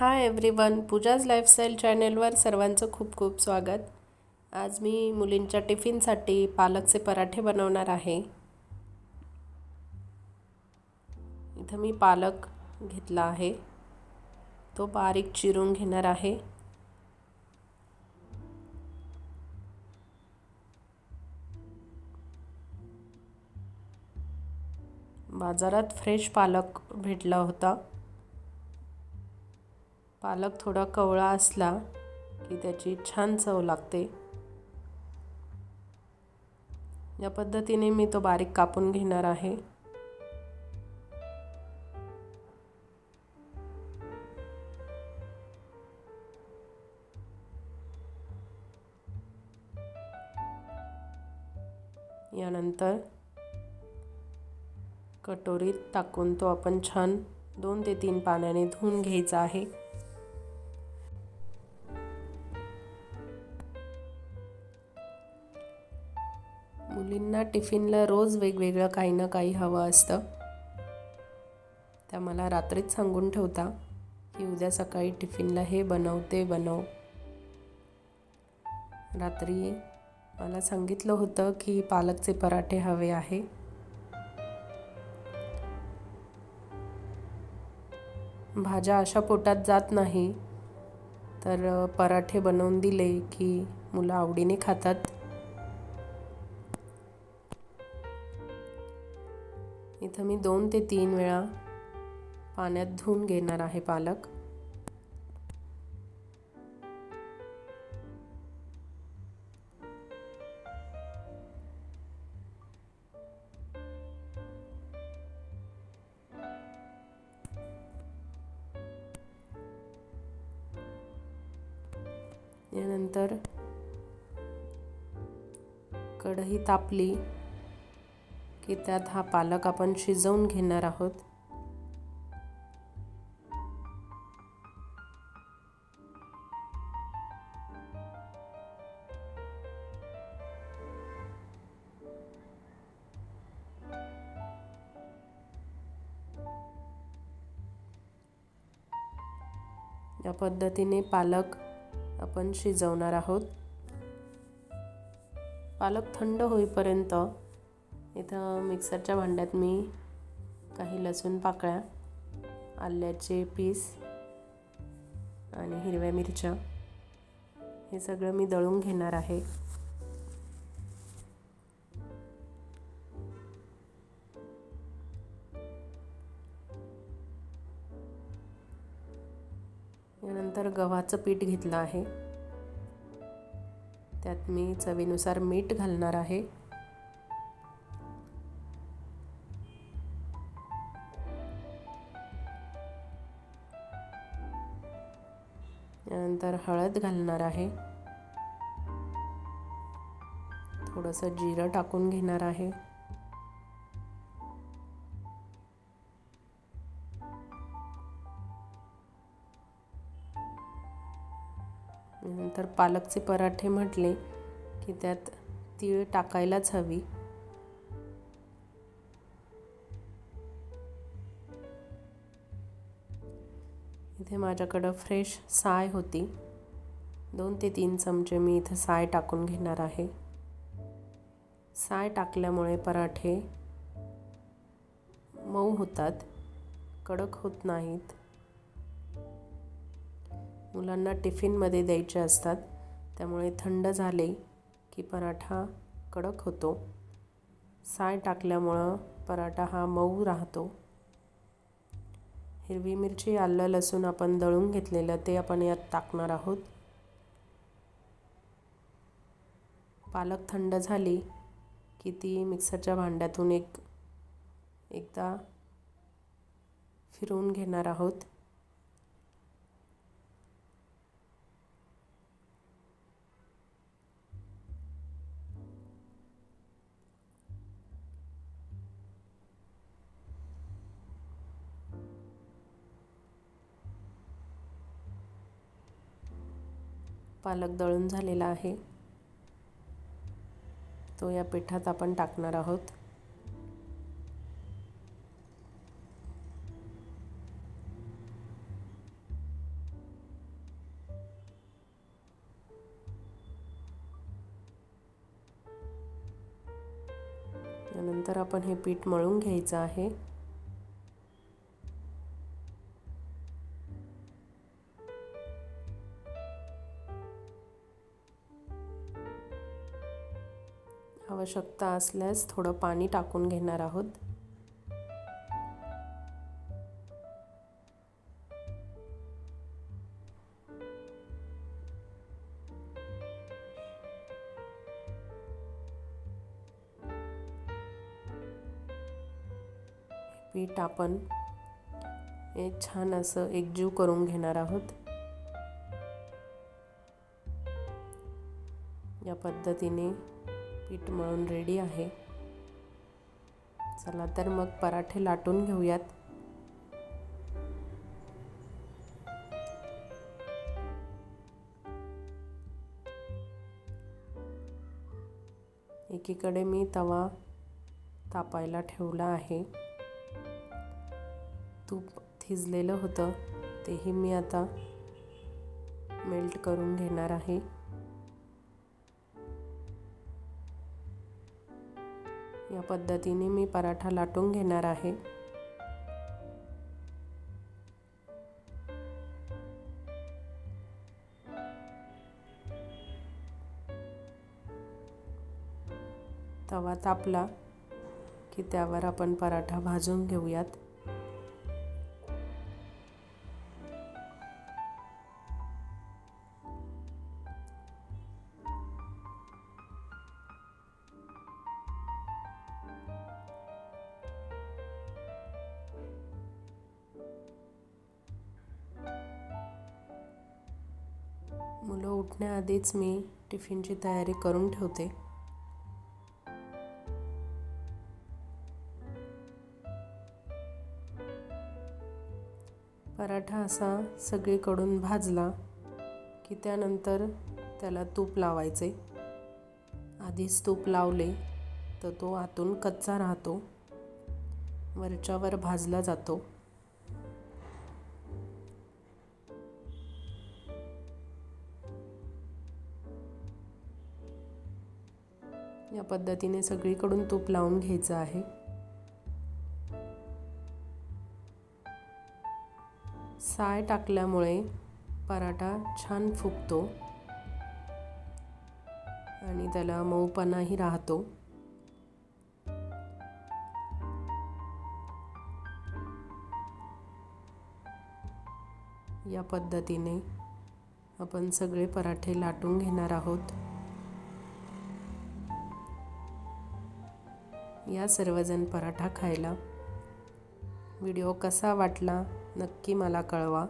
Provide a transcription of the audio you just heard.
Hi everyone Pooja's lifestyle चॅनेलवर सर्वांचं खूप खूप स्वागत. आज मी मुलींच्या टिफिनसाठी पालकचे पराठे बनवणार आहे. इथं मी पालक घेतला आहे. तो बारीक चिरून घेणार आहे. बाजारात फ्रेश पालक भेटला होता. पालक थोडा कवळा असला की त्याची छान चव लागते. या पद्धतीने मी तो बारीक कापून घेणार आहे. यानंतर कटोरीत टाकून तो आपण छान दोन ते तीन पाण्याने धुवून घ्यायचा आहे. मुलींना टिफिनला रोज वेगवेगळं काही ना काही हवं असतं. त्या मला रात्रीच सांगून ठेवता की उद्या सकाळी टिफिनला हे बनव ते बनव. रात्री मला सांगितलं होतं की पालकचे पराठे हवे आहे. भाज्या अशा पोटात जात नाही तर पराठे बनवून दिले की मुलं आवडीने खातात. इथं मी दोन ते तीन वेळा पाण्यात धुवून घेणार आहे पालक. यानंतर कढई तापली. की त्यात हा पालक आपण शिजवून घेणार आहोत. या पद्धतीने पालक आपण शिजवणार आहोत. पालक थंड होईपर्यंत इथं मिक्सरच्या भांड्यात मी काही लसूण पाकळ्या आल्याचे पीस आणि हिरव्या मिरच्या हे सगळं मी दळून घेणार आहे. यानंतर गव्हाचं पीठ घेतलं आहे. त्यात मी चवीनुसार मीठ घालणार आहे. त्यानंतर हळद घालणार आहे. थोडंसं जिरं टाकून घेणार आहे. नंतर पालकचे पराठे म्हटले की त्यात तीळ टाकायलाच हवी. इथे माझ्याकडं फ्रेश साय होती. दोन ते तीन चमचे मी इथं साय टाकून घेणार आहे. साय टाकल्यामुळे पराठे मऊ होतात कडक होत नाहीत. मुलांना टिफिनमध्ये द्यायचे असतात त्यामुळे थंड झाले की पराठा कडक होतो. साय टाकल्यामुळं पराठा हा मऊ राहतो. हिरवी मिरची आलं लसूण आपण दळून घेतलेलं ते आपण यात टाकणार आहोत. पालक थंड झाली की ती मिक्सरच्या भांड्यातून एक एकदा फिरवून घेणार आहोत. पालक दळून झालेला आहे. तो या पिठात आपण टाकणार आहोत. यानंतर आपण हे पीठ मळून घ्यायचं आहे. आवश्यकता असल्यास थोडं पाणी टाकून घेणार आहोत. पीठ आपण हे छान असं एकजीव करून घेणार आहोत. या पद्धतीने पीठ मळून रेडी आहे. चला तर मग पराठे लाटून घेऊयात. एकीकडे मी तवा तापायला ठेवला आहे. तूप थिजलेलं होतं तेही मी आता मेल्ट करून घेणार आहे. या पद्धतीने मी पराठा लाटून घेणार आहे. तवा तापला की त्यावर आपण पराठा भाजून घेऊयात. मुलं उठण्याआधीच मी टिफिनची तयारी करून ठेवते. पराठा असा सगळीकडून भाजला की त्यानंतर त्याला तूप लावायचे. आधीच तूप लावले तर तो आतून कच्चा राहतो. वरच्यावर भाजला जातो. या पद्धतीने सगळीकडून तूप लावून घ्यायचं आहे. साय टाकल्यामुळे पराठा छान फुगतो आणि त्याला मऊपणाही राहतो. या पद्धतीने आपण सगळे पराठे लाटून घेणार आहोत. या सर्वजण पराठा खायला. व्हिडिओ कसा वाटला नक्की मला कळवा.